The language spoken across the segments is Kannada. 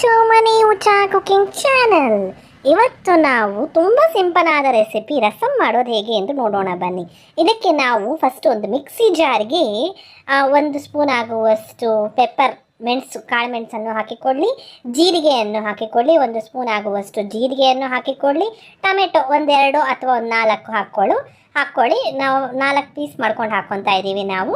ಟು ಮನಿ ಉಚಾ ಕುಕಿಂಗ್ ಚಾನಲ್. ಇವತ್ತು ನಾವು ತುಂಬ ಸಿಂಪಲ್ ಆದ ರೆಸಿಪಿ ರಸಂ ಮಾಡೋದು ಹೇಗೆ ಎಂದು ನೋಡೋಣ ಬನ್ನಿ. ಇದಕ್ಕೆ ನಾವು ಫಸ್ಟ್ ಒಂದು ಮಿಕ್ಸಿ ಜಾರ್ಗೆ ಒಂದು ಸ್ಪೂನ್ ಆಗುವಷ್ಟು ಪೆಪ್ಪರ್ ಮೆಣಸು, ಕಾಳು ಮೆಣಸನ್ನು ಹಾಕಿಕೊಳ್ಳಿ. ಜೀರಿಗೆಯನ್ನು ಹಾಕಿಕೊಳ್ಳಿ, ಒಂದು ಸ್ಪೂನ್ ಆಗುವಷ್ಟು ಜೀರಿಗೆಯನ್ನು ಹಾಕಿಕೊಳ್ಳಿ. ಟೊಮೆಟೊ ಒಂದೆರಡು ಅಥವಾ ಒಂದು ನಾಲ್ಕು ಹಾಕ್ಕೊಳ್ಳು. ಹಾಕ್ಕೊಳ್ಳಿ. ನಾವು ನಾಲ್ಕು ಪೀಸ್ ಮಾಡ್ಕೊಂಡು ಹಾಕ್ಕೊತಾ ಇದ್ದೀವಿ ನಾವು.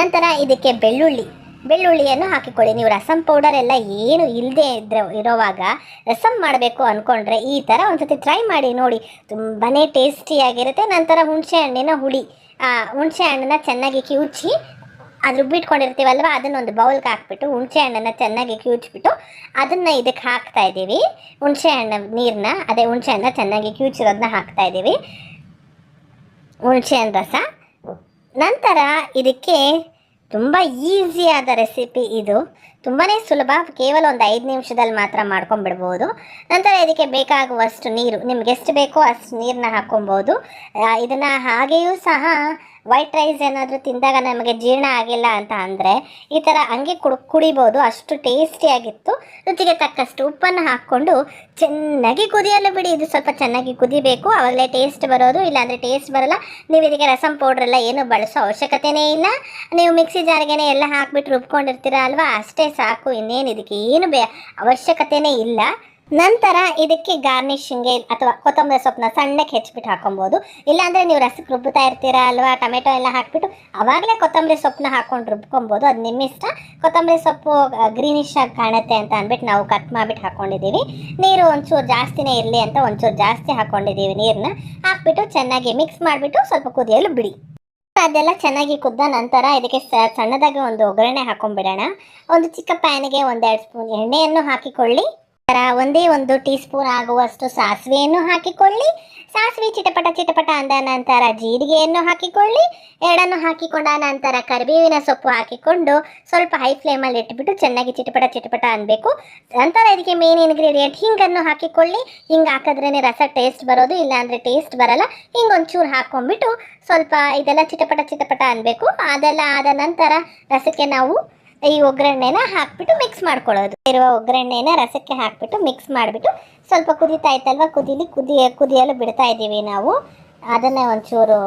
ನಂತರ ಇದಕ್ಕೆ ಬೆಳ್ಳುಳ್ಳಿ ಬೆಳ್ಳುಳ್ಳಿಯನ್ನು ಹಾಕಿಕೊಳ್ಳಿ. ನೀವು ರಸಂ ಪೌಡರ್ ಎಲ್ಲ ಏನು ಇಲ್ಲದೆ ಇದ್ರೆ, ಇರೋವಾಗ ರಸಂ ಮಾಡಬೇಕು ಅಂದ್ಕೊಂಡ್ರೆ ಈ ಥರ ಒಂದ್ಸತಿ ಟ್ರೈ ಮಾಡಿ ನೋಡಿ. ತುಂಬಾ ಟೇಸ್ಟಿಯಾಗಿರುತ್ತೆ ನಂತರ ಹುಣಸೆ ಹಣ್ಣಿನ ಹುಳಿ. ಹುಣಸೆ ಹಣ್ಣನ್ನ ಚೆನ್ನಾಗಿ ಕಿವುಚಿ ಅದು ರುಬ್ಬಿಟ್ಕೊಂಡಿರ್ತೀವಲ್ವ ಅದನ್ನ ಒಂದು ಬೌಲ್ಗೆ ಹಾಕ್ಬಿಟ್ಟು, ಹುಣಸೆ ಹಣ್ಣನ್ನು ಚೆನ್ನಾಗಿ ಕಿವುಚ್ಬಿಟ್ಟು ಅದನ್ನು ಇದಕ್ಕೆ ಹಾಕ್ತಾ ಇದ್ದೀವಿ. ಹುಣಸೆ ಹಣ್ಣು ನೀರನ್ನ ಅದೇ ಹುಣಸೆ ಹಣ್ಣನ್ನ ಚೆನ್ನಾಗಿ ಕಿವುಚಿರೋದನ್ನ ಹಾಕ್ತಾ ಇದ್ದೀವಿ. ಹುಣಸೆ ಹಣ್ಣು ರಸ. ನಂತರ ಇದಕ್ಕೆ ತುಂಬ ಈಸಿಯಾದ ರೆಸಿಪಿ ಇದು. ತುಂಬಾ ಸುಲಭ, ಕೇವಲ ಒಂದು ಐದು ನಿಮಿಷದಲ್ಲಿ ಮಾತ್ರ ಮಾಡ್ಕೊಂಡ್ಬಿಡ್ಬೋದು. ನಂತರ ಇದಕ್ಕೆ ಬೇಕಾಗುವಷ್ಟು ನೀರು, ನಿಮ್ಗೆ ಎಷ್ಟು ಬೇಕೋ ಅಷ್ಟು ನೀರನ್ನ ಹಾಕ್ಕೊಬೋದು ಇದನ್ನು ಹಾಗೆಯೂ ಸಹ ವೈಟ್ ರೈಸ್ ಏನಾದರೂ ತಿಂದಾಗ ನಮಗೆ ಜೀರ್ಣ ಆಗಿಲ್ಲ ಅಂತ ಅಂದರೆ ಈ ಥರ ಹಂಗೆ ಕುಡ್, ಕುಡಿಬೋದು. ಅಷ್ಟು ಟೇಸ್ಟಿಯಾಗಿತ್ತು ರುಚಿಗೆ ತಕ್ಕಷ್ಟು ಉಪ್ಪನ್ನು ಹಾಕ್ಕೊಂಡು ಚೆನ್ನಾಗಿ ಕುದಿಯಲು ಬಿಡಿ. ಇದು ಸ್ವಲ್ಪ ಚೆನ್ನಾಗಿ ಕುದಿಬೇಕು. ಆವಾಗಲೇ ಟೇಸ್ಟ್ ಬರೋದು. ಇಲ್ಲಾಂದರೆ ಟೇಸ್ಟ್ ಬರಲ್ಲ. ನೀವು ಇದಕ್ಕೆ ರಸಂ ಪೌಡ್ರೆಲ್ಲ ಏನು ಬಳಸೋ ಅವಶ್ಯಕತೆನೇ ಇಲ್ಲ. ನೀವು ಮಿಕ್ಸಿ ಜಾರ್ಗೆನೆ ಎಲ್ಲ ಹಾಕ್ಬಿಟ್ಟು ರುಬ್ಕೊಂಡಿರ್ತೀರ ಅಲ್ವಾ? ಅಷ್ಟೇ ಸಾಕು. ಇನ್ನೇನು ಇದಕ್ಕೆ ಏನು ಬೇ, ಅವಶ್ಯಕತೆನೇ ಇಲ್ಲ. ನಂತರ ಇದಕ್ಕೆ ಗಾರ್ನಿಶಿಂಗ್ಗೆ ಅಥವಾ ಕೊತ್ತಂಬರಿ ಸೊಪ್ಪನ್ನ ಸಣ್ಣಕ್ಕೆ ಹೆಚ್ಚಿಬಿಟ್ಟು ಹಾಕೊಬೋದು. ಇಲ್ಲಾಂದರೆ ನೀವು ರಸಕ್ಕೆ ರುಬ್ಬುತ್ತಾ ಇರ್ತೀರಾ ಅಲ್ವಾ? ಟೊಮೆಟೊ ಎಲ್ಲ ಹಾಕಿಬಿಟ್ಟು ಆವಾಗಲೇ ಕೊತ್ತಂಬರಿ ಸೊಪ್ಪನ್ನ ಹಾಕ್ಕೊಂಡು ರುಬ್ಕೊಬೋದು. ಅದು ನಿಮ್ಮ ಇಷ್ಟ. ಕೊತ್ತಂಬರಿ ಸೊಪ್ಪು ಗ್ರೀನಿಶ್ ಆಗಿ ಕಾಣುತ್ತೆ ಅಂತ ಅಂದ್ಬಿಟ್ಟು ನಾವು ಕಟ್ ಮಾಡಿಬಿಟ್ಟು ಹಾಕ್ಕೊಂಡಿದ್ದೀವಿ ನೀರು ಒಂಚೂರು ಜಾಸ್ತಿನೇ ಇರಲಿ ಅಂತ ಒಂಚೂರು ಜಾಸ್ತಿ ಹಾಕ್ಕೊಂಡಿದ್ದೀವಿ ನೀರನ್ನ ಹಾಕ್ಬಿಟ್ಟು ಚೆನ್ನಾಗಿ ಮಿಕ್ಸ್ ಮಾಡಿಬಿಟ್ಟು ಸ್ವಲ್ಪ ಕುದಿಯಲು ಬಿಡಿ. ಅದೆಲ್ಲ ಚೆನ್ನಾಗಿ ಕುದ್ದ ನಂತರ ಇದಕ್ಕೆ ಸಣ್ಣದಾಗಿ ಒಂದು ಒಗ್ಗರಣೆ ಹಾಕೊಂಡ್ಬಿಡೋಣ. ಒಂದು ಚಿಕ್ಕ ಪ್ಯಾನಿಗೆ ಒಂದೆರಡು ಸ್ಪೂನ್ ಎಣ್ಣೆಯನ್ನು ಹಾಕಿಕೊಳ್ಳಿ. ನಂತರ ಒಂದೇ ಒಂದು ಟೀ ಸ್ಪೂನ್ ಆಗುವಷ್ಟು ಸಾಸಿವೆಯನ್ನು ಹಾಕಿಕೊಳ್ಳಿ. ಸಾಸಿವೆ ಚಿಟಪಟ ಚಿಟಪಟ ಅಂದ ನಂತರ ಜೀರಿಗೆಯನ್ನು ಹಾಕಿಕೊಳ್ಳಿ. ಎರಡನ್ನು ಹಾಕಿಕೊಂಡ ನಂತರ ಕರಿಬೇವಿನ ಸೊಪ್ಪು ಹಾಕಿಕೊಂಡು ಸ್ವಲ್ಪ ಹೈ ಫ್ಲೇಮಲ್ಲಿ ಇಟ್ಬಿಟ್ಟು ಚೆನ್ನಾಗಿ ಚಿಟಪಟ ಚಿಟಪಟ ಅನ್ಬೇಕು. ನಂತರ ಇದಕ್ಕೆ ಮೇನ್ ಇನ್ಗ್ರೀಡಿಯೆಂಟ್ ಹಿಂಗನ್ನು ಹಾಕಿಕೊಳ್ಳಿ. ಹಿಂಗೆ ಹಾಕಿದ್ರೇ ರಸ ಟೇಸ್ಟ್ ಬರೋದು, ಇಲ್ಲಾಂದರೆ ಟೇಸ್ಟ್ ಬರಲ್ಲ. ಹಿಂಗೆ ಒಂಚೂರು ಹಾಕ್ಕೊಂಡ್ಬಿಟ್ಟು ಸ್ವಲ್ಪ ಇದೆಲ್ಲ ಚಿಟಪಟ ಚಿಟಪಟ ಅನ್ಬೇಕು. ಅದೆಲ್ಲ ಆದ ನಂತರ ರಸಕ್ಕೆ ನಾವು ಈ ಒಗ್ಗರಣೆನ ಹಾಕ್ಬಿಟ್ಟು ಮಿಕ್ಸ್ ಮಾಡ್ಕೊಳ್ಳೋದು. ಇರುವ ಒಗ್ಗರಣೆನ ರಸಕ್ಕೆ ಹಾಕ್ಬಿಟ್ಟು ಮಿಕ್ಸ್ ಮಾಡಿಬಿಟ್ಟು ಸ್ವಲ್ಪ ಕುದೀತಾ ಇತ್ತಲ್ವ? ಕುದೀಲಿ, ಕುದಿ, ಕುದಿಯಲು ಬಿಡ್ತಾ ಇದ್ದೀವಿ ನಾವು. ಅದನ್ನೇ ಒಂಚೂರು,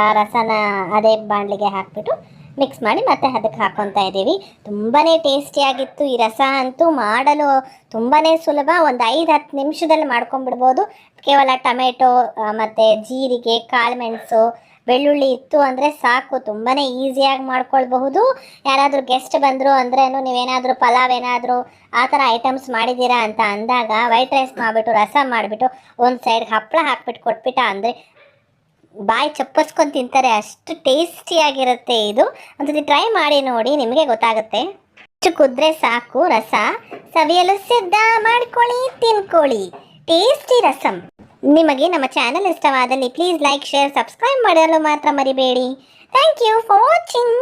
ಆ ರಸನ ಅದೇ ಬಾಣಲಿಗೆ ಹಾಕ್ಬಿಟ್ಟು ಮಿಕ್ಸ್ ಮಾಡಿ ಮತ್ತೆ ಅದಕ್ಕೆ ಹಾಕೊತಾ ಇದ್ದೀವಿ. ತುಂಬಾ ಟೇಸ್ಟಿಯಾಗಿತ್ತು ಈ ರಸ ಅಂತೂ ಮಾಡಲು ತುಂಬಾ ಸುಲಭ. ಒಂದು ಐದು, ಹತ್ತು ನಿಮಿಷದಲ್ಲಿ ಮಾಡ್ಕೊಂಬಿಡ್ಬೋದು ಕೇವಲ ಟೊಮೆಟೊ ಮತ್ತು ಜೀರಿಗೆ ಕಾಳುಮೆಣಸು ಬೆಳ್ಳುಳ್ಳಿ ಇತ್ತು ಅಂದರೆ ಸಾಕು ತುಂಬಾ ಈಸಿಯಾಗಿ ಮಾಡ್ಕೊಳ್ಬಹುದು. ಯಾರಾದರೂ ಗೆಸ್ಟ್ ಬಂದರು ಅಂದ್ರೆ ನೀವೇನಾದರೂ ಪಲಾವ್ ಏನಾದರೂ ಆ ಥರ ಐಟಮ್ಸ್ ಮಾಡಿದ್ದೀರಾ ಅಂತ ಅಂದಾಗ ವೈಟ್ ರೈಸ್ ಮಾಡಿಬಿಟ್ಟು, ರಸ ಮಾಡಿಬಿಟ್ಟು ಒಂದು ಸೈಡ್ಗೆ ಹಪ್ಪಳ ಹಾಕ್ಬಿಟ್ಟು ಕೊಟ್ಬಿಟ್ಟ ಅಂದರೆ ಬಾಯಿ ಚಪ್ಪಸ್ಕೊಂಡು ತಿಂತಾರೆ. ಅಷ್ಟು ಟೇಸ್ಟಿಯಾಗಿರುತ್ತೆ ಇದು. ಒಂದ್ಸತಿ ಟ್ರೈ ಮಾಡಿ ನೋಡಿ, ನಿಮಗೆ ಗೊತ್ತಾಗುತ್ತೆ. ಇಷ್ಟು ಕುದ್ರೆ ಸಾಕು, ರಸ. ಸವಿಯಲು ಸಿದ್ಧ ಮಾಡ್ಕೊಳ್ಳಿ, ತಿನ್ಕೊಳ್ಳಿ. ಟೇಸ್ಟಿ ರಸಂ. ನಿಮಗೆ ನಮ್ಮ ಚಾನೆಲ್ ಇಷ್ಟವಾದಲ್ಲಿ ಪ್ಲೀಸ್ ಲೈಕ್ ಶೇರ್ ಸಬ್ಸ್ಕ್ರೈಬ್ ಮಾಡಲು ಮಾತ್ರ ಮರಿಬೇಡಿ. Thank you for watching